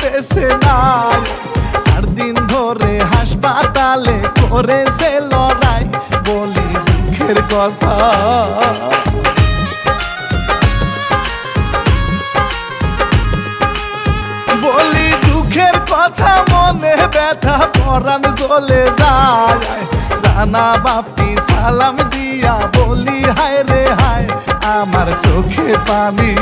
বেছে নাই আর দিন ধরে হাসপাতালে করেছে লড়াই, বলি দুঃখের কথা। বলি দুঃখের কথা, মনে ব্যথা, পরাণ চলে যায়। রানা বাপি সালাম দিয়া বলি, হায় রে হায়, আমার চোখে পানি।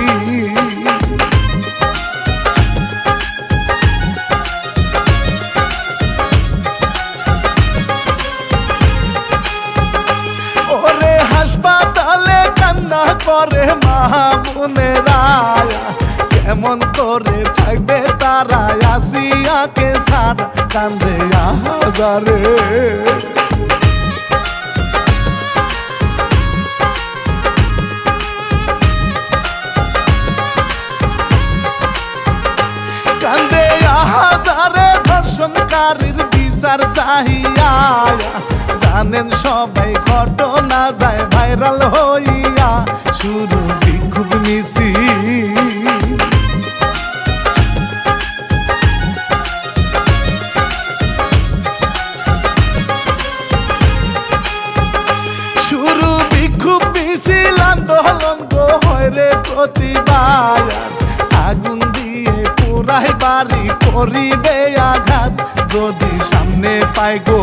বোনেরা কেমন করে থাকবে তারা? আসিয়াকে সারা কান্দে হাজারে কান্দে হাজারে ধর্ষণকারীর বিচার চাহিয়া জানেন সবাই ঘটনা যায় ভাইরাল হইয়া। শুরু রে প্রতিবার আগুন দিয়ে পুরাই বাড়ি করিবে আঘাত। যদি সামনে পাই গো।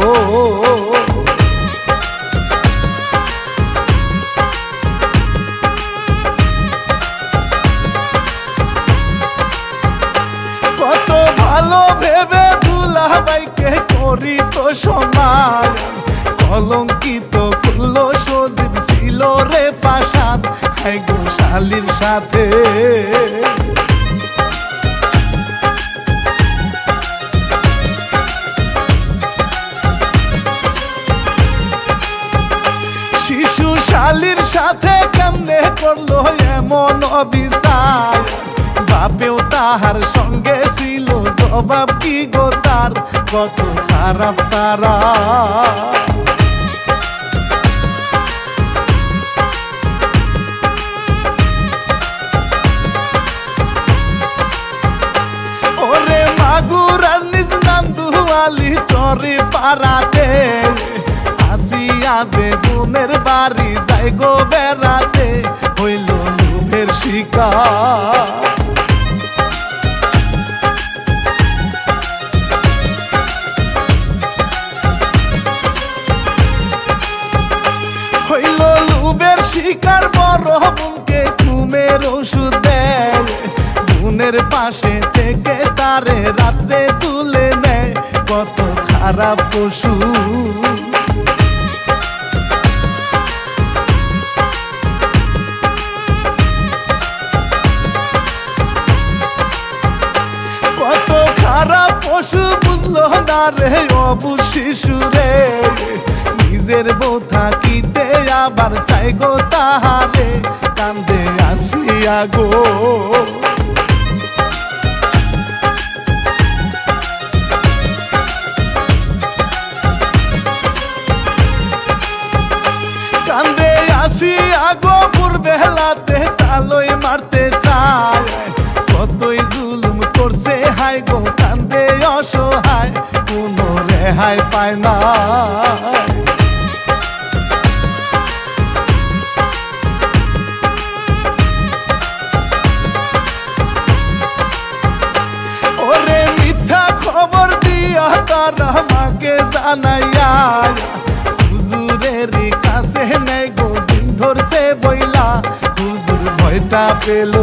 কত ভালো ভেবে দুলা বাইকে করি তো সমান কলঙ্কিত করল সজীব ছিল রে হাই গো শালির সাথে। শালির সাথে কেমনে করল এমন অবিচার? বাপেও তাহার সঙ্গে ছিল, জবাব কি গো তার? কত খারাপ তারা। চরে পাড়াতে বাড়ি যাই গো বেড়াতে, হইল লোভের শিকার। হইল শিকার, বড় ঘুমের ওষুধ দেয়। পাশে থেকে তারে রাত্রে তুলে নেয়, কত খারাপ পশু। রে অবু শিশু রে নিজের বউ থাকিতে আবার চাই গো তাহারে, কান্দে আসিয়া গো কান্দে আসিয়া গো বেলাতে তালই মারতে চায়। পায় না। ওরে মিথ্যা খবর দিয়া তারা মাকে জানাইয়া হুজুরের কাছে নেই গো ধরছে বইলা। হুজুর ভয়টা পেল।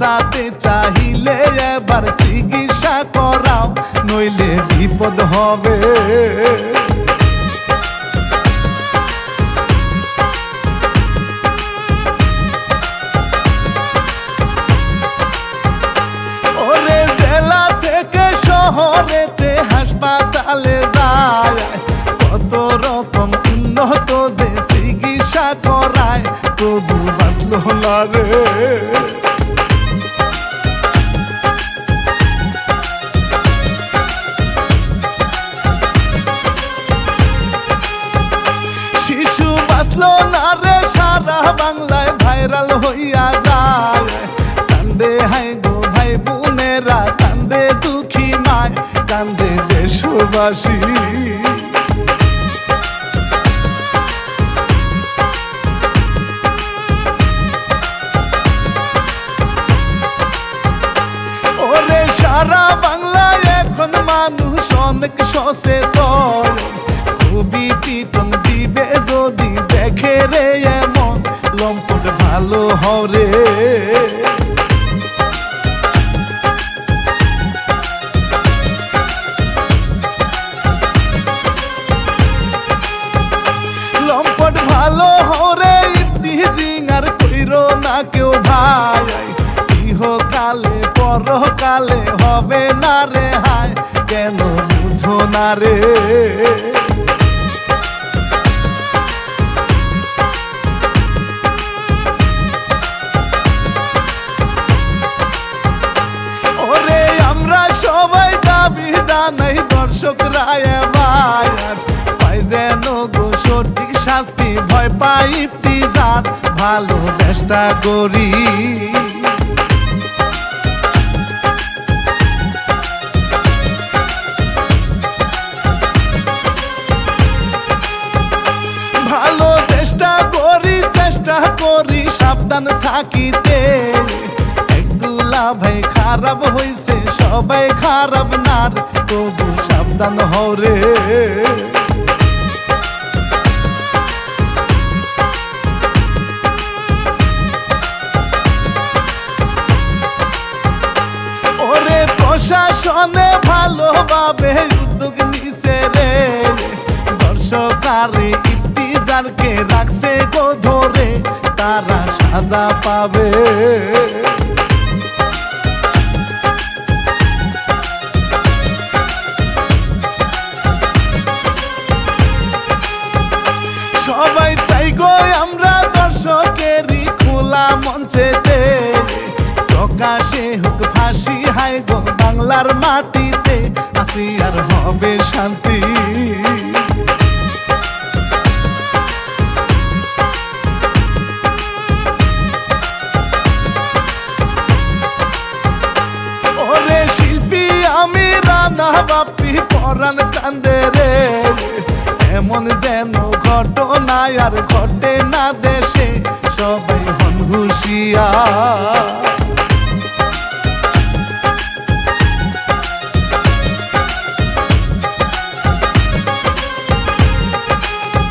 বাঁচাতে চাহিলে এবার চিকিৎসা করাও, নইলে বিপদ হবে। শহরেতে হাসপাতালে যায়, কত রকম উন্নত যে চিকিৎসা করায়, তবু বাঁচল রে। দেশবাসী ওরে সারা বাংলায় এখন মানুষ অনেক সচেতন। খুবই পিটন দিবে যদি দেখে রে এমন, লম্পট ভালো হরে হায়, কেন বুঝো না রে? ওরে আমরা সবাই দাবি জানাই দর্শক রায় ভাই পাই যেন গো সঠিক শাস্তি, ভয় পাই ইফতিজার ভালো চেষ্টা করি। সাবধান থাকিতে। একদুলা ভাই খারাপ হইছে, সবাই খারাপ নার, তবু সাবধান হরে ওরে প্রশাসনে ভালোভাবে উদ্যোগ নিছে রে। দর্শকারে ইফতিজারকে সাজা পাবে। সবাই চাই গো আমরা দর্শকেরই খোলা মঞ্চেতে প্রকাশে হোক ফাঁসি, হায় গো বাংলার মাটিতে। আসি আর হবে শান্তি। ঘটনা আর ঘটে না দেশে সবাই হন হুশিয়ার।